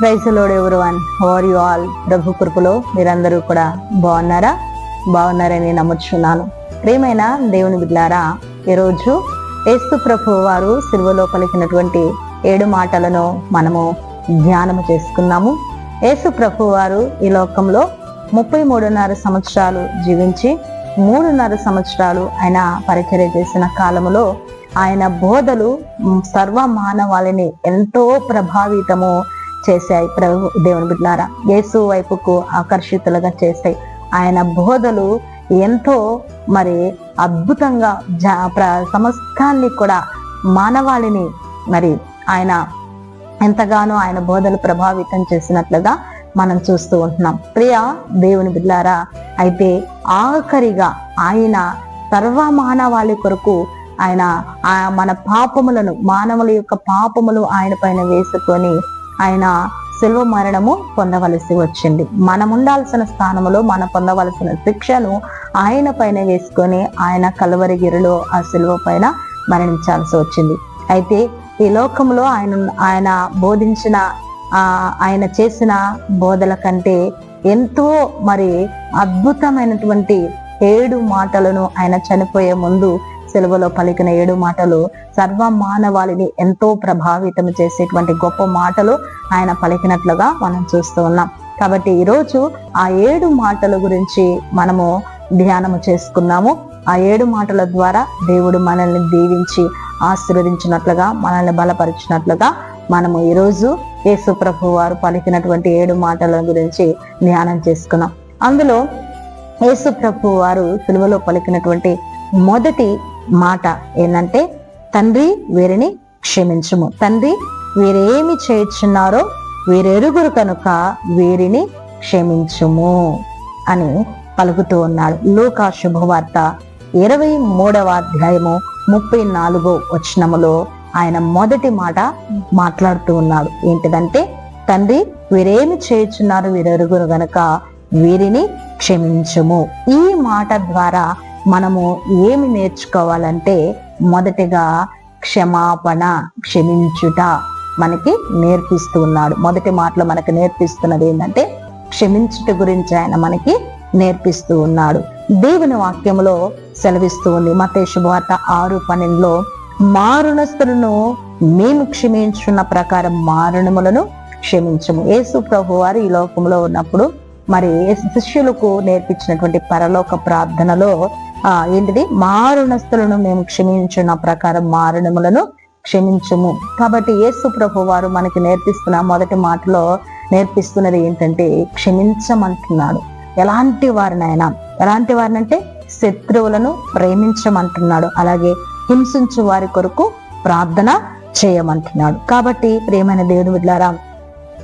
Praise Lord ఎవరు one over you all ప్రభు కృపలో మీరందరూ కూడా బాగున్నారా? బాగున్నారని నమ్ముచున్నాను. ప్రియమైన దేవుని బిడ్లారా ఈరోజు యేసు ప్రభు వారు సిల్వలో పలికినటువంటి ఏడు మాటలను మనము ధ్యానము చేసుకున్నాము. యేసు ప్రభు వారు ఈ లోకంలో ముప్పై మూడున్నర సంవత్సరాలు జీవించి మూడున్నర సంవత్సరాలు ఆయన పరిచర్య చేసిన కాలములో ఆయన బోధలు సర్వ మానవాళిని ఎంతో ప్రభావితము చేశాయి. ప్రభు దేవుని బిడ్డారా యేసు వైపుకు ఆకర్షితులుగా చేశాయి ఆయన బోధలు ఎంతో మరి అద్భుతంగా జ ప్ర- సమస్తాన్ని కూడా మానవాళిని మరి ఆయన ఎంతగానో ఆయన బోధలు ప్రభావితం చేసినట్లుగా మనం చూస్తూ ఉంటున్నాం. ప్రియ దేవుని బిడ్డారా అయితే ఆఖరిగా ఆయన సర్వ మానవాళి కొరకు ఆయన ఆ మన పాపములను మానవుల యొక్క పాపములు ఆయన పైన వేసుకొని ఆయన శిల్వ మరణము పొందవలసి వచ్చింది. మనం ఉండాల్సిన స్థానములో మనం పొందవలసిన శిక్షను ఆయన పైన వేసుకొని ఆయన కలవరిగిరిలో ఆ శిలువ పైన మరణించాల్సి వచ్చింది. అయితే ఈ లోకంలో ఆయన ఆయన బోధించిన ఆయన చేసిన బోధల కంటే ఎంతో మరి అద్భుతమైనటువంటి ఏడు మాటలను ఆయన చనిపోయే ముందు సెలవులో పలికిన ఏడు మాటలు సర్వ మానవాళిని ఎంతో ప్రభావితం చేసేటువంటి గొప్ప మాటలు ఆయన పలికినట్లుగా మనం చూస్తూ ఉన్నాం. కాబట్టి ఈరోజు ఆ ఏడు మాటల గురించి మనము ధ్యానము చేసుకున్నాము. ఆ ఏడు మాటల ద్వారా దేవుడు మనల్ని దీవించి ఆశీర్వదించినట్లుగా మనల్ని బలపరిచినట్లుగా మనము ఈరోజు యేసు ప్రభు వారు పలికినటువంటి ఏడు మాటల గురించి ధ్యానం చేసుకున్నాం. అందులో యేసు ప్రభు వారు సులువలో పలికినటువంటి మొదటి మాట ఏంటంటే తండ్రి వీరిని క్షమించుము. తండ్రి వీరేమి చేయుచున్నారో వీరెరుగురు కనుక వీరిని క్షమించుము. అని పలుకుతూ ఉన్నాడు. లూకా శుభవార్త ఇరవై మూడవ అధ్యాయము ముప్పై నాలుగో వచనములో ఆయన మొదటి మాట మాట్లాడుతూ ఉన్నాడు. ఏంటిదంటే తండ్రి వీరేమి చేయుచున్నారు వీరెరుగురు గనక వీరిని క్షమించుము. ఈ మాట ద్వారా మనము ఏమి నేర్చుకోవాలంటే మొదటిగా క్షమాపణ క్షమించుట మనకి నేర్పిస్తూ ఉన్నాడు మొదటి మాటలో మనకి నేర్పిస్తున్నది ఏంటంటే క్షమించుట గురించి ఆయన మనకి నేర్పిస్తూ ఉన్నాడు. దేవుని వాక్యములో సెలవిస్తూ ఉంది. మతే శుభవార్త ఆరు పన్నెండులో మారుణస్తులను మేము క్షమించున్న ప్రకారం మారణములను క్షమించము. యేసు ప్రభు వారు ఈ లోకంలో ఉన్నప్పుడు మరి శిష్యులకు నేర్పించినటువంటి పరలోక ప్రార్థనలో ఆ ఏంటిది? మారుణస్తులను మేము క్షమించున్న ప్రకారం మారణములను క్షమించము. కాబట్టి యేసు ప్రభు వారు మనకి నేర్పిస్తున్న మొదటి మాటలో నేర్పిస్తున్నది ఏంటంటే క్షమించమంటున్నాడు. ఎలాంటి వారినైనా ఎలాంటి వారినంటే శత్రువులను ప్రేమించమంటున్నాడు. అలాగే హింసించు వారి కొరకు ప్రార్థన చేయమంటున్నాడు. కాబట్టి ప్రేమైన దేవుని బిడ్డారా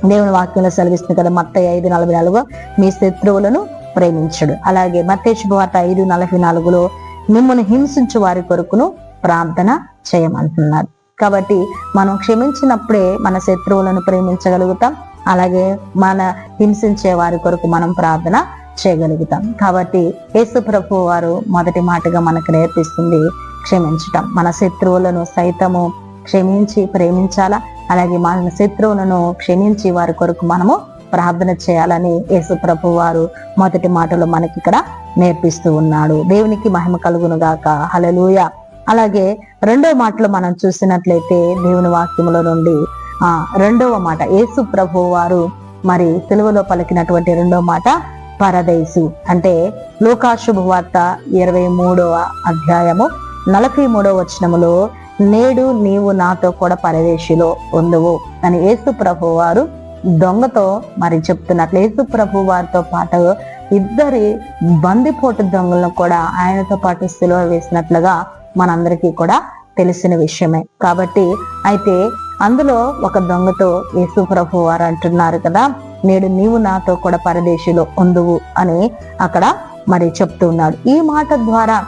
దేవుని వాక్యంలో సెలవిస్తుంది కదా మత్త ఐదు నలభై నాలుగు. మీ శత్రువులను ప్రేమించడు. అలాగే మత్తే శుభవార్త ఐదు నలభై నాలుగులో మిమ్మల్ని హింసించు వారి కొరకును ప్రార్థన చేయమంటున్నారు కాబట్టి మనం క్షమించినప్పుడే మన శత్రువులను ప్రేమించగలుగుతాం అలాగే మన హింసించే వారి కొరకు మనం ప్రార్థన చేయగలుగుతాం. కాబట్టి యేసు ప్రభు వారు మొదటి మాటగా మనకు నేర్పిస్తుంది క్షమించటం. మన శత్రువులను సైతము క్షమించి ప్రేమించాలా? అలాగే మన శత్రువులను క్షమించి వారి కొరకు మనము ప్రార్థన చేయాలని యేసు ప్రభు వారు మొదటి మాటలో మనకి ఇక్కడ నేర్పిస్తూ ఉన్నాడు. దేవునికి మహిమ కలుగును గాక. హలలుయ అలాగే రెండవ మాటలో మనం చూసినట్లయితే దేవుని వాక్యములో నుండి ఆ రెండవ మాట యేసు ప్రభు వారు మరి తెలుగులో పలికినటువంటి రెండవ మాట పరదైసు అంటే లోకాశుభవార్త ఇరవై మూడవ అధ్యాయము నలభై మూడవ వచనములో నేడు నీవు నాతో కూడా పరదేశిలో ఉందువు అని యేసు ప్రభు వారు దొంగతో మరి చెప్తున్నట్లు యేసు ప్రభు వారితో పాటు ఇద్దరి బందిపోటు దొంగలను కూడా ఆయనతో పాటు సిలువ వేసినట్లుగా మనందరికీ కూడా తెలిసిన విషయమే. కాబట్టి అయితే అందులో ఒక దొంగతో యేసు ప్రభు వారు అంటున్నారు కదా నేడు నీవు నాతో కూడా పరదేశిలో ఉందువు అని అక్కడ మరి చెప్తున్నాడు ఈ మాట ద్వారా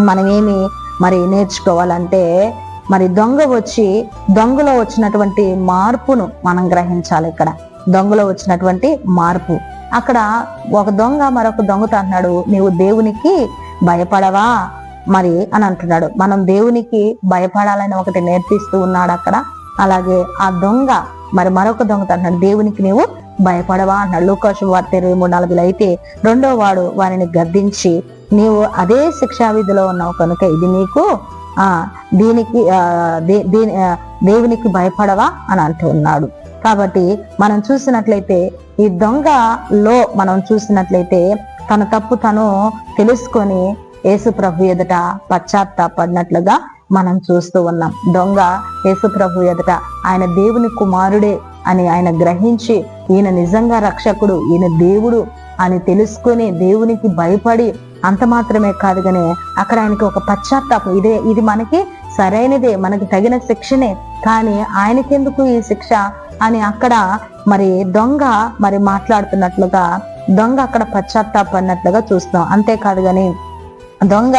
మనమేమి మరి నేర్చుకోవాలంటే మరి దొంగ వచ్చి దొంగలో వచ్చినటువంటి మార్పును మనం గ్రహించాలి ఇక్కడ. దొంగలో వచ్చినటువంటి మార్పు. అక్కడ ఒక దొంగ మరొక దొంగతో అంటున్నాడు నీవు దేవునికి భయపడవా? మరి అని అంటున్నాడు. మనం దేవునికి భయపడాలని ఒకటి నేర్పిస్తూ ఉన్నాడు అక్కడ. అలాగే ఆ దొంగ మరి మరొక దొంగతో అంటున్నాడు దేవునికి నీవు భయపడవా? అన్నాడు లూకాసు వార్త ఇరవై మూడు నాలుగులో అయితే రెండో వాడు వారిని గద్దించి నీవు అదే శిక్షా విధిలో ఉన్నావు కనుక ఇది నీకు ఆ దీనికి దీని దేవునికి భయపడవా? అని అంటూ ఉన్నాడు. కాబట్టి మనం చూసినట్లయితే ఈ దొంగలో మనం చూసినట్లయితే తన తప్పు తను తెలుసుకొని యేసుప్రభు ఎదుట ఎదుట పశ్చాత్తాపడినట్లుగా మనం చూస్తూ ఉన్నాం. దొంగ యేసుప్రభు ఎదుట ఆయన దేవుని కుమారుడే అని ఆయన గ్రహించి ఈయన నిజంగా రక్షకుడు ఈయన దేవుడు అని తెలుసుకొని దేవునికి భయపడి అంత మాత్రమే కాదు కానీ అక్కడ ఆయనకి ఒక పశ్చాత్తాపం. ఇదే ఇది మనకి సరైనదే మనకి తగిన శిక్షనే. కానీ ఆయనకెందుకు ఈ శిక్ష అని అక్కడ మరి దొంగ మరి మాట్లాడుతున్నట్లుగా దొంగ అక్కడ పశ్చాత్తాపడినట్లుగా చూస్తాం అంతేకాదు కానీ దొంగ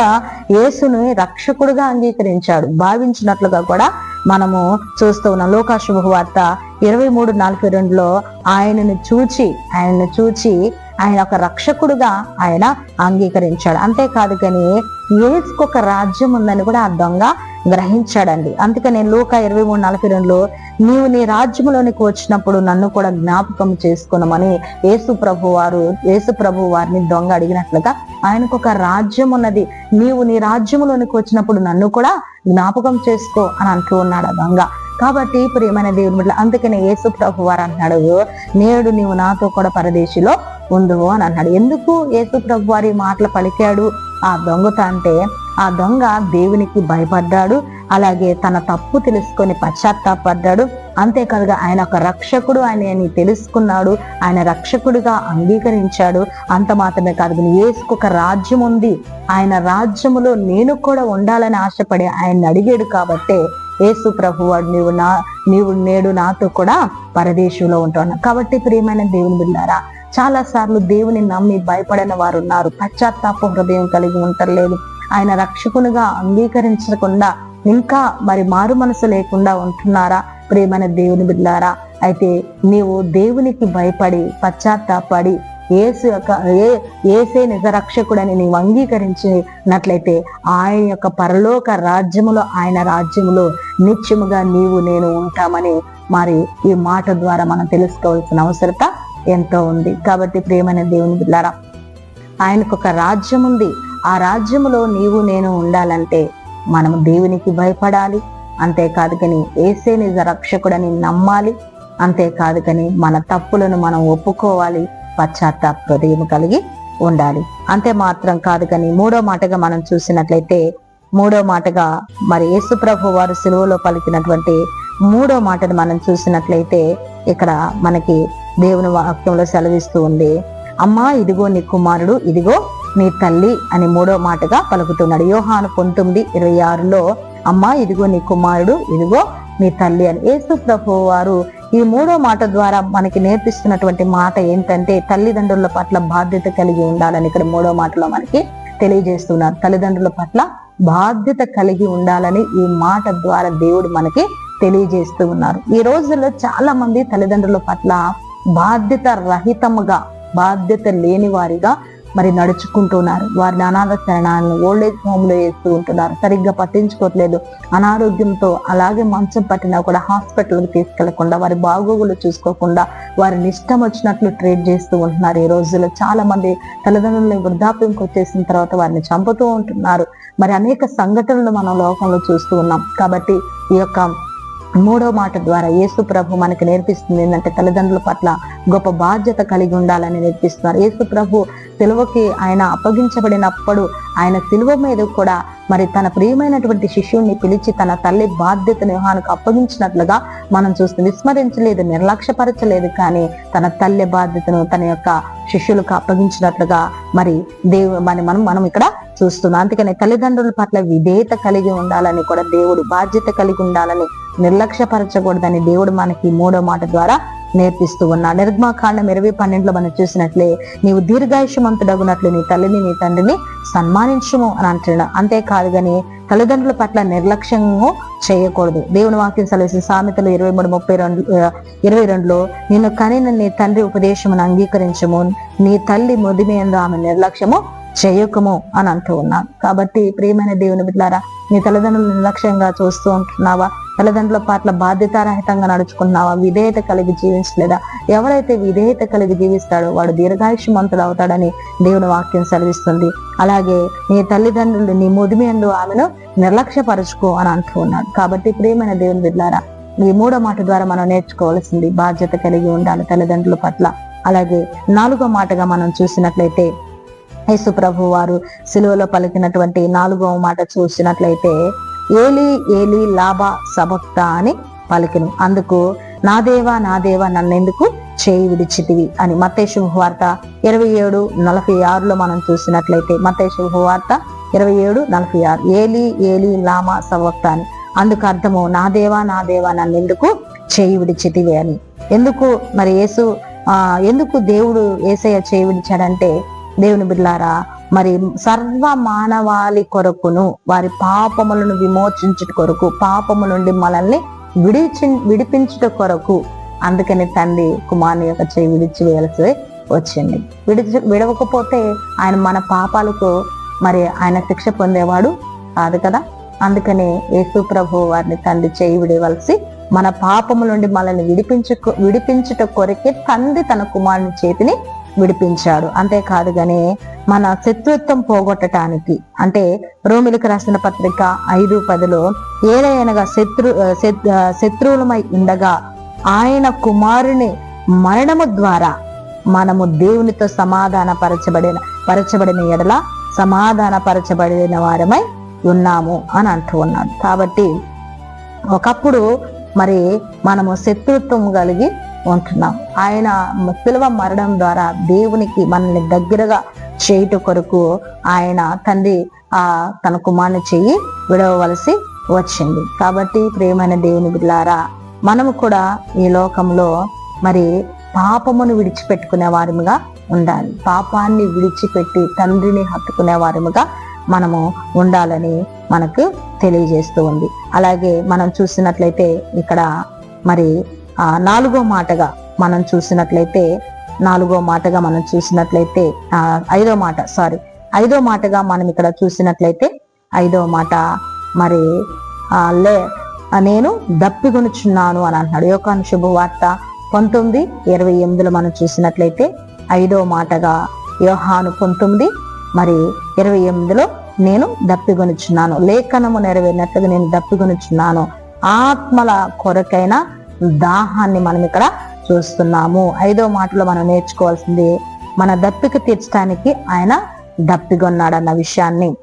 యేసుని రక్షకుడుగా అంగీకరించాడు భావించినట్లుగా కూడా మనము చూస్తూ ఉన్నాం. లోకాశుభ వార్త ఇరవై మూడు నలభై రెండులో ఆయనను చూచి ఆయనను చూచి ఆయన ఒక రక్షకుడుగా ఆయన అంగీకరించాడు. అంతేకాదు కానీ ఏసుకు ఒక రాజ్యం ఉందని కూడా ఆ దొంగ గ్రహించాడండి. అందుకనే లోక ఇరవై మూడు నలభై రెండులో నీవు నీ రాజ్యంలోనికి వచ్చినప్పుడు నన్ను కూడా జ్ఞాపకం చేసుకున్నామని యేసు ప్రభు వారు యేసు ప్రభు వారిని దొంగ అడిగినట్లుగా ఆయనకు ఒక రాజ్యం ఉన్నది. నీవు నీ రాజ్యంలోనికి వచ్చినప్పుడు నన్ను కూడా జ్ఞాపకం చేసుకో అని అంటూ ఉన్నాడు ఆ దొంగ. కాబట్టి ప్రియమైన దేవుని బిడ్డ అందుకనే యేసు ప్రభు వారు అన్నాడు నేడు నీవు నాతో కూడా పరదేశిలో ఉందువు అని అన్నాడు ఎందుకు యేసు ప్రభు వారి మాటలు పలికాడు? ఆ దొంగత అంటే ఆ దొంగ దేవునికి భయపడ్డాడు అలాగే తన తప్పు తెలుసుకొని పశ్చాత్తాపడ్డాడు. అంతేకాదుగా ఆయన ఒక రక్షకుడు ఆయన అని తెలుసుకున్నాడు ఆయన రక్షకుడిగా అంగీకరించాడు. అంత మాత్రమే కాదు ఏసుకు ఒక రాజ్యం ఉంది. ఆయన రాజ్యములో నేను కూడా ఉండాలని ఆశపడి ఆయన అడిగాడు కాబట్టే యేసు ప్రభువాడు నీవు నా నీవు నేడు నాతో కూడా పరదేశంలో ఉంటాను కాబట్టి ప్రియమైన దేవుని బిల్లారా చాలా సార్లు దేవుని నమ్మి భయపడిన వారు ఉన్నారు. పశ్చాత్తాప హృదయం కలిగి ఉండలేదు ఆయన రక్షకునిగా అంగీకరించకుండా ఇంకా మరి మారు మనసు లేకుండా ఉంటున్నారా? ప్రేమైన దేవుని బిడ్డారా అయితే నీవు దేవునికి భయపడి పశ్చాత్తాపడి ఏసు యొక్క ఏ ఏసే నిజ రక్షకుడని నీవు అంగీకరించినట్లయితే ఆయన యొక్క పరలోక రాజ్యములో ఆయన రాజ్యములో నిత్యముగా నీవు నేను ఉంటామని మరి ఈ మాట ద్వారా మనం తెలుసుకోవాల్సిన అవసరత ఎంతో ఉంది. కాబట్టి ప్రేమైన దేవుని బిడ్డారా ఆయనకు ఒక రాజ్యం ఉంది. ఆ రాజ్యములో నీవు నేను ఉండాలంటే మనం దేవునికి భయపడాలి. అంతేకాదు కానీ ఏసే నిజ రక్షకుడని నమ్మాలి. అంతేకాదు కానీ మన తప్పులను మనం ఒప్పుకోవాలి. పశ్చాత్తాప హృదయం కలిగి ఉండాలి. అంతే మాత్రం కాదు కానీ మూడో మాటగా మనం చూసినట్లయితే మూడో మాటగా మరి యేసుప్రభు వారు సెలవులో పలికినటువంటి మూడో మాటను మనం చూసినట్లయితే ఇక్కడ మనకి దేవుని వాక్యంలో సెలవిస్తూ ఉంది. అమ్మా ఇదిగో నీ కుమారుడు ఇదిగో నీ తల్లి అని మూడో మాటగా పలుకుతున్నాడు. యోహాను పంతొమ్మిది ఇరవై ఆరులో అమ్మా ఇదిగో నీ కుమారుడు ఇదిగో నీ తల్లి అని యేసు ప్రభు వారు ఈ మూడో మాట ద్వారా మనకి నేర్పిస్తున్నటువంటి మాట ఏంటంటే తల్లిదండ్రుల పట్ల బాధ్యత కలిగి ఉండాలని ఇక్కడ మూడో మాటలో మనకి తెలియజేస్తున్నారు. తల్లిదండ్రుల పట్ల బాధ్యత కలిగి ఉండాలని ఈ మాట ద్వారా దేవుడు మనకి తెలియజేస్తూ ఉన్నారు. ఈ రోజుల్లో చాలా మంది తల్లిదండ్రుల పట్ల బాధ్యత రహితముగా బాధ్యత లేని వారిగా మరి నడుచుకుంటున్నారు. వారిని అనాథ శరణాలను ఓల్డేజ్ హోమ్లో వేస్తూ ఉంటున్నారు. సరిగ్గా పట్టించుకోవట్లేదు. అనారోగ్యంతో అలాగే మంచం పట్టినా కూడా హాస్పిటల్కి తీసుకెళ్ళకుండా వారి బాగోగులు చూసుకోకుండా వారిని ఇష్టం వచ్చినట్లు ట్రీట్ చేస్తూ ఉంటున్నారు ఈ రోజుల్లో. చాలా మంది తల్లిదండ్రులు వృద్ధాప్యంకి వచ్చేసిన తర్వాత వారిని చంపుతూ ఉంటున్నారు. మరి అనేక సంఘటనలు మనం లోకంలో చూస్తూ ఉన్నాం. కాబట్టి ఈ యొక్క మూడో మాట ద్వారా యేసు ప్రభు మనకి నేర్పిస్తుంది ఏంటంటే తల్లిదండ్రుల పట్ల గొప్ప బాధ్యత కలిగి ఉండాలని నేర్పిస్తున్నారు. యేసు ప్రభు సిలువకి ఆయన అప్పగించబడినప్పుడు ఆయన సిలువ మీద కూడా మరి తన ప్రియమైనటువంటి శిష్యుణ్ణి పిలిచి తన తల్లి బాధ్యతను యోహానుకు అప్పగించినట్లుగా మనం చూస్తే విస్మరించలేదు నిర్లక్ష్యపరచలేదు కానీ తన తల్లి బాధ్యతను తన యొక్క శిష్యులకు అప్పగించినట్లుగా మరి దేవు మరి మనం మనం ఇక్కడ చూస్తున్నాం. అందుకని తల్లిదండ్రుల పట్ల విధేయత కలిగి ఉండాలని కూడా దేవుడు బాధ్యత కలిగి ఉండాలని నిర్లక్ష్యపరచకూడదని దేవుడు మనకి మూడో మాట ద్వారా నేర్పిస్తూ ఉన్నా నిర్మాకాండం ఇరవై పన్నెండులో మనం చూసినట్లే నీవు దీర్ఘాయుషమంతుడగునట్లు నీ తల్లిని నీ తండ్రిని సన్మానించము అని అంటున్నాడు. అంతేకాదు కానీ తల్లిదండ్రుల పట్ల నిర్లక్ష్యము చేయకూడదు. దేవుని వాక్యం సెలవుసిన సామెతలు ఇరవై మూడు ముప్పై రెండు ఇరవై రెండులో నిన్ను కనిన నీ తండ్రి ఉపదేశమును అంగీకరించము. నీ తల్లి ముదిమేందు ఆమె నిర్లక్ష్యము చేయకము అని అంటూ ఉన్నాను కాబట్టి ప్రియమైన దేవుని బిడ్డారా నీ తల్లిదండ్రులు నిర్లక్ష్యంగా చూస్తూ ఉంటున్నావా? తల్లిదండ్రుల పట్ల బాధ్యతారహితంగా నడుచుకుంటున్నావా? విధేయత కలిగి జీవించలేదా? ఎవరైతే విధేయత కలిగి జీవిస్తాడో వాడు దీర్ఘాయుష్మంతుడు అవుతాడని దేవుని వాక్యం సెలవిస్తుంది. అలాగే నీ తల్లిదండ్రులు నీ ముదిమి అందు ఆమెను నిర్లక్ష్యపరచుకో అని అంటూ ఉన్నాడు. కాబట్టి ప్రియమైన దేవుని బిడ్డారా ఈ మూడో మాట ద్వారా మనం నేర్చుకోవాల్సింది బాధ్యత కలిగి ఉండాలి తల్లిదండ్రుల పట్ల. అలాగే నాలుగో మాటగా మనం చూసినట్లయితే యేసు ప్రభు వారు సిలువలో పలికినటువంటి నాలుగవ మాట చూసినట్లయితే ఏలి ఏలి లాభ సభక్త అని పలికిను. అందుకు నా దేవా నా దేవా నన్నెందుకు చేయి విడిచితివి అని మతేశు వార్త ఇరవై ఏడు నలభై ఆరులో మనం చూసినట్లయితే మతేశు వార్త ఇరవై ఏడు నలభై ఆరు. ఏలి ఏలి లామా సవక్త అని. అందుకు అర్థము నా దేవా నా దేవా నన్నెందుకు చేయి విడిచితివి అని. ఎందుకు మరి యేసు ఆ ఎందుకు దేవుడు ఏసయ్య చేయి విడిచాడంటే దేవుని బిడ్లారా మరి సర్వ మానవాళి కొరకును వారి పాపములను విమోచించుట కొరకు పాపము నుండి మనల్ని విడిచి విడిపించుట కొరకు అందుకని తండ్రి కుమారుని యొక్క చేయి విడిచి వేయాల్సి వచ్చింది. విడిచి విడవకపోతే ఆయన మన పాపాలకు మరి ఆయన శిక్ష పొందేవాడు కాదు కదా? అందుకనే యేసు ప్రభు వారిని తండ్రి చేయి విడవలసి మన పాపము నుండి మనల్ని విడిపించు విడిపించుట కొరకే తండ్రి తన కుమారుని చేతిని విడిపించాడు అంతేకాదు గాని మన శత్రుత్వం పోగొట్టడానికి అంటే రోమిలకు రాసిన పత్రిక ఐదు పదిలో ఏదైనగా శత్రు శత్రువులమై ఉండగా ఆయన కుమారుని మరణము ద్వారా మనము దేవునితో సమాధాన పరచబడిన పరచబడిన ఎడల సమాధాన పరచబడిన వారమై ఉన్నాము అని అంటూ ఉన్నాడు. కాబట్టి ఒకప్పుడు మరి మనము శత్రుత్వం కలిగి ఉంటున్నాం ఆయన పిలువ మరణం ద్వారా దేవునికి మనల్ని దగ్గరగా చేయుట కొరకు ఆయన తండ్రి ఆ తన కుమారుని చెయ్యి విడవలసి వచ్చింది. కాబట్టి ప్రేమైన దేవుని బిడ్డారా మనము కూడా ఈ లోకంలో మరి పాపమును విడిచిపెట్టుకునే వారముగా ఉండాలి. పాపాన్ని విడిచిపెట్టి తండ్రిని హత్తుకునే వారముగా మనము ఉండాలని మనకు తెలియజేస్తూ ఉంది. అలాగే మనం చూసినట్లయితే ఇక్కడ మరి నాలుగో మాటగా మనం చూసినట్లయితే నాలుగో మాటగా మనం చూసినట్లయితే ఆ ఐదో మాట సారీ ఐదో మాటగా మనం ఇక్కడ చూసినట్లయితే ఐదో మాట మరి ఆ లే నేను దప్పిగొనుచున్నాను అని అంటున్నాడు. యోకాను శుభవార్త పంతొమ్మిది ఇరవై ఎనిమిదిలో మనం చూసినట్లయితే ఐదో మాటగా యోహాను పంతొమ్మిది మరి ఇరవై ఎనిమిదిలో నేను దప్పిగొనుచున్నాను లేఖనము నెరవేరినట్లుగా నేను దప్పిగొనుచున్నాను ఆత్మల కొరకైన దాహాన్ని మనం ఇక్కడ చూస్తున్నాము. ఐదో మాటలో మనం నేర్చుకోవాల్సింది మన దప్పిక తీర్చడానికి ఆయన దప్పిగొన్నాడన్న విషయాన్ని.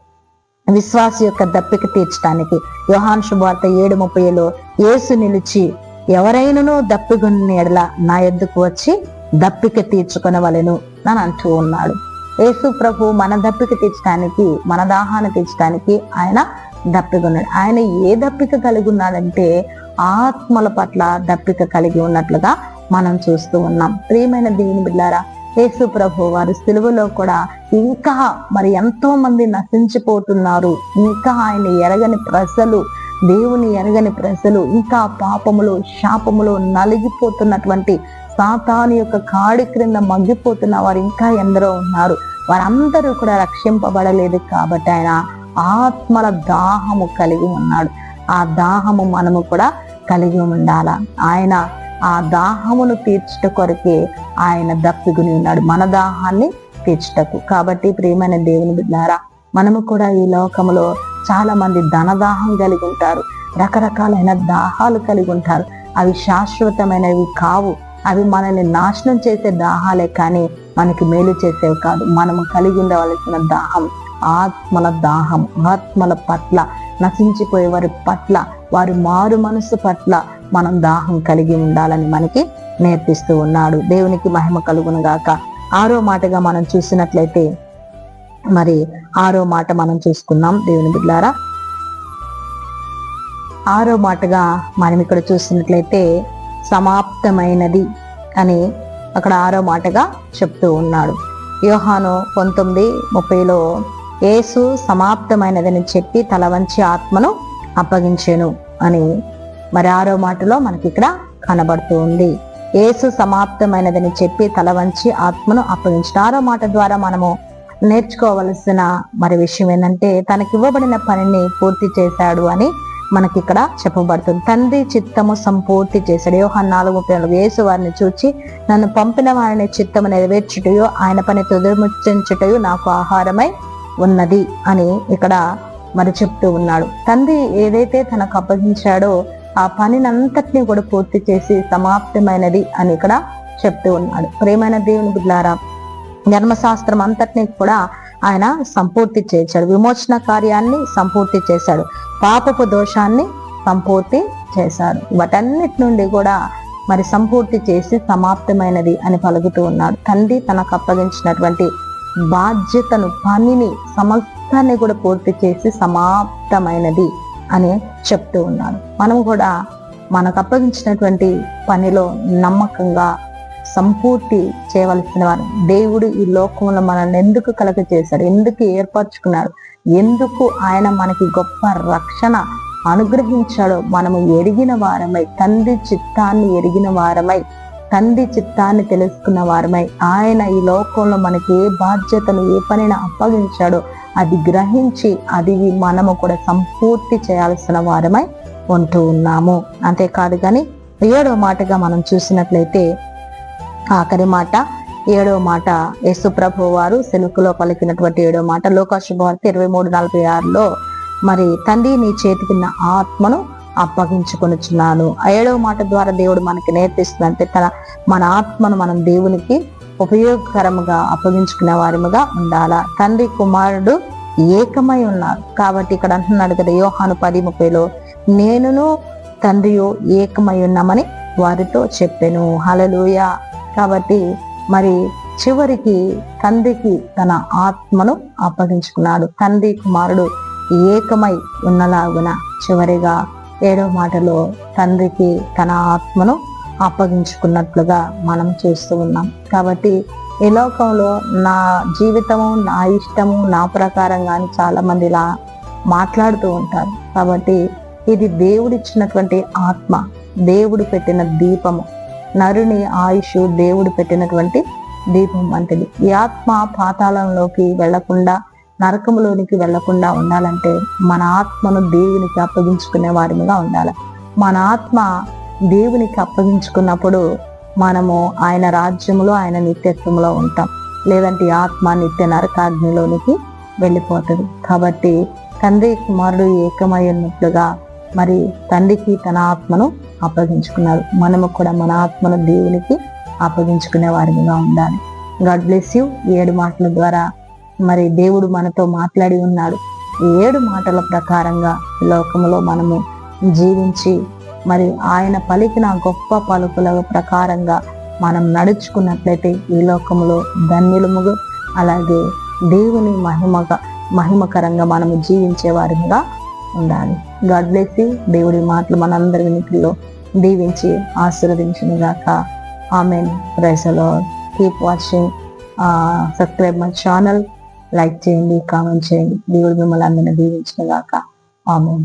విశ్వాస యొక్క దప్పిక తీర్చడానికి. యోహాన్ శుభార్త ఏడు ముప్పైలో ఏసు నిలిచి ఎవరైనను దప్పిగొన్న ఎడల నా ఎద్దుకు వచ్చి దప్పిక తీర్చుకొనవలెను అని అంటూ ఉన్నాడు. యేసు ప్రభు మన దప్పిక తీర్చడానికి మన దాహాన్ని తీర్చడానికి ఆయన దప్పిగొన్నాడు ఆయన ఏ దప్పిక కలిగి ఉన్నాడంటే ఆత్మల పట్ల దప్పిక కలిగి ఉన్నట్లుగా మనం చూస్తూ ఉన్నాం. ప్రియమైన దేవుని బిడ్డారా యేసు ప్రభు వారు సిలువలో కూడా ఇంకా మరి ఎంతో మంది నశించిపోతున్నారు. ఇంకా ఆయన ఎరగని ప్రజలు దేవుని ఎరగని ప్రజలు ఇంకా పాపములు శాపములు నలిగిపోతున్నటువంటి సాతాను యొక్క కాడి క్రింద మగ్గిపోతున్న వారు ఇంకా ఎందరో ఉన్నారు. వారందరూ కూడా రక్షింపబడలేదు కాబట్టి ఆయన ఆత్మల దాహము కలిగి ఉన్నాడు. ఆ దాహము మనము కూడా కలిగి ఉండాల? ఆయన ఆ దాహమును తీర్చుట కొరకే ఆయన దప్పిగుని ఉన్నాడు. మన దాహాన్ని తీర్చుటకు. కాబట్టి ప్రియమైన దేవుని బిడ్డారా మనము కూడా ఈ లోకములో చాలా మంది ధనదాహం కలిగి ఉంటారు. రకరకాలైన దాహాలు కలిగి ఉంటారు. అవి శాశ్వతమైనవి కావు. అవి మనల్ని నాశనం చేసే దాహాలే కానీ మనకి మేలు చేసేవి కాదు. మనము కలిగి ఉండవలసిన దాహం ఆత్మల దాహం ఆత్మల పట్ల నశించిపోయే వారి పట్ల వారి మారు మనసు పట్ల మనం దాహం కలిగి ఉండాలని మనకి నేర్పిస్తూ ఉన్నాడు. దేవునికి మహిమ కలుగును గాక. ఆరో మాటగా మనం చూసినట్లయితే మరి ఆరో మాట మనం చూసుకున్నాం దేవుని బిడ్డారా ఆరో మాటగా మనం ఇక్కడ చూసినట్లయితే సమాప్తమైనది అని అక్కడ ఆరో మాటగా చెప్తూ ఉన్నాడు. యోహాను పంతొమ్మిది ముప్పైలో ఏసు సమాప్తమైనదని చెప్పి తల వంచి ఆత్మను అప్పగించాను అని మరి ఆరో మాటలో మనకి ఇక్కడ కనబడుతూ ఉంది. ఏసు సమాప్తమైనదని చెప్పి తల వంచి ఆత్మను అప్పగించిన ఆరో మాట ద్వారా మనము నేర్చుకోవలసిన మరి విషయం ఏంటంటే తనకి ఇవ్వబడిన పనిని పూర్తి చేశాడు అని మనకి ఇక్కడ చెప్పబడుతుంది. తండ్రి చిత్తము సంపూర్తి చేశాడు. యోహన్ నాలుగు ముప్పై నాలుగు. యేసు వారిని చూచి నన్ను పంపిన వారిని చిత్తము నెరవేర్చుటయో ఆయన పని తుదిముచ్చించుటయో నాకు ఆహారమై ఉన్నది అని ఇక్కడ మరి చెప్తూ ఉన్నాడు. తండ్రి ఏదైతే తనకు అప్పగించాడో ఆ పనినంతటిని కూడా పూర్తి చేసి సమాప్తమైనది అని ఇక్కడ చెప్తూ ఉన్నాడు. ప్రేమైన దేవుని బిడ్లారా ధర్మశాస్త్రం అంతటిని కూడా ఆయన సంపూర్తి చేశాడు. విమోచన కార్యాన్ని సంపూర్తి చేశాడు. పాపపు దోషాన్ని సంపూర్తి చేశాడు. వాటన్నిటి నుండి కూడా మరి సంపూర్తి చేసి సమాప్తమైనది అని పలుకుతూ ఉన్నాడు. తండ్రి తనకు అప్పగించినటువంటి బాధ్యతను పనిని సమస్తాన్ని కూడా పూర్తి చేసి సమాప్తమైనది అని చెప్తూ ఉన్నాను. మనం కూడా మనకు అప్పగించినటువంటి పనిలో నమ్మకంగా సంపూర్తి చేయవలసిన వారు. దేవుడు ఈ లోకంలో మనల్ని ఎందుకు కలగ చేశాడు ఎందుకు ఏర్పరచుకున్నాడు? ఎందుకు ఆయన మనకి గొప్ప రక్షణ అనుగ్రహించాడో మనము ఎరిగిన వారమై తండ్రి చిత్తాన్ని ఎరిగిన వారమై తండ్రి చిత్తాన్ని తెలుసుకున్న వారమై ఆయన ఈ లోకంలో మనకి ఏ బాధ్యతను ఏ పనిని అప్పగించాడో అది గ్రహించి అది మనము కూడా సంపూర్తి చేయాల్సిన వారమై ఉంటూ ఉన్నాము. అంతేకాదు కానీ ఏడవ మాటగా మనం చూసినట్లయితే ఆఖరి మాట ఏడవ మాట యేసుప్రభు వారు సెలుకులో పలికినటువంటి ఏడవ మాట లోకాశుభవార్త ఇరవై మూడు నలభై ఆరులో మరి తండ్రి నీ చేతికిన్న ఆత్మను అప్పగించుకొనిచున్నాను. ఏడవ మాట ద్వారా దేవుడు మనకి నేర్పిస్తుందంటే తన మన ఆత్మను మనం దేవునికి ఉపయోగకరముగా అప్పగించుకునే వారిగా ఉండాలా. తండ్రి కుమారుడు ఏకమై ఉన్నారు కాబట్టి ఇక్కడ అంటున్నాడు కదా యోహాను పది ముప్పైలో నేనును తండ్రియు ఏకమై ఉన్నామని వారితో చెప్పాను. హలలుయ కాబట్టి మరి చివరికి తండ్రికి తన ఆత్మను అప్పగించుకున్నాడు. తండ్రి కుమారుడు ఏకమై ఉన్నలాగున చివరిగా ఏడవ మాటలో తండ్రికి తన ఆత్మను అప్పగించుకున్నట్లుగా మనం చేస్తూ ఉన్నాం. కాబట్టి ఈ లోకంలో నా జీవితము నా ఇష్టము నా ప్రకారంగా కానీ చాలా మంది ఇలా మాట్లాడుతూ ఉంటారు. కాబట్టి ఇది దేవుడిచ్చినటువంటి ఆత్మ దేవుడు పెట్టిన దీపము. నరుని ఆయుష్ దేవుడు పెట్టినటువంటి దీపం వంటిది. ఈ ఆత్మ పాతాళంలోకి వెళ్ళకుండా నరకములోనికి వెళ్ళకుండా ఉండాలంటే మన ఆత్మను దేవునికి అప్పగించుకునే వారిగా ఉండాలి. మన ఆత్మ దేవునికి అప్పగించుకున్నప్పుడు మనము ఆయన రాజ్యములో ఆయన నిత్యత్వంలో ఉంటాం. లేదంటే ఆత్మ నిత్య నరకాగ్నిలోనికి వెళ్ళిపోతుంది. కాబట్టి తండ్రి కుమారుడు ఏకమై ఉన్నట్లుగా మరి తండ్రికి తన ఆత్మను అప్పగించుకున్నాడు మనము కూడా మన ఆత్మను దేవునికి అప్పగించుకునే వారిగా ఉండాలి. God bless you. ఏడు మాటల ద్వారా మరి దేవుడు మనతో మాట్లాడి ఉన్నాడు. ఏడు మాటల ప్రకారంగా ఈ లోకంలో మనము జీవించి మరి ఆయన పలికిన గొప్ప పలుకుల ప్రకారంగా మనం నడుచుకున్నట్లయితే ఈ లోకంలో ధన్యులముగా అలాగే దేవుని మహిమగా మహిమకరంగా మనము జీవించే వారిగా ఉండాలి. గాడ్ బ్లెస్ దేవుడి మాటలు మనందరి వినికిలో దీవించి ఆశీర్వదించిన గాక amen ప్రైసలో keep watching subscribe my channel like చేయండి కామెంట్ చేయండి. దేవుడు మిమ్మల్ని అందరినీ దీవించిన గాక ఆమెన్.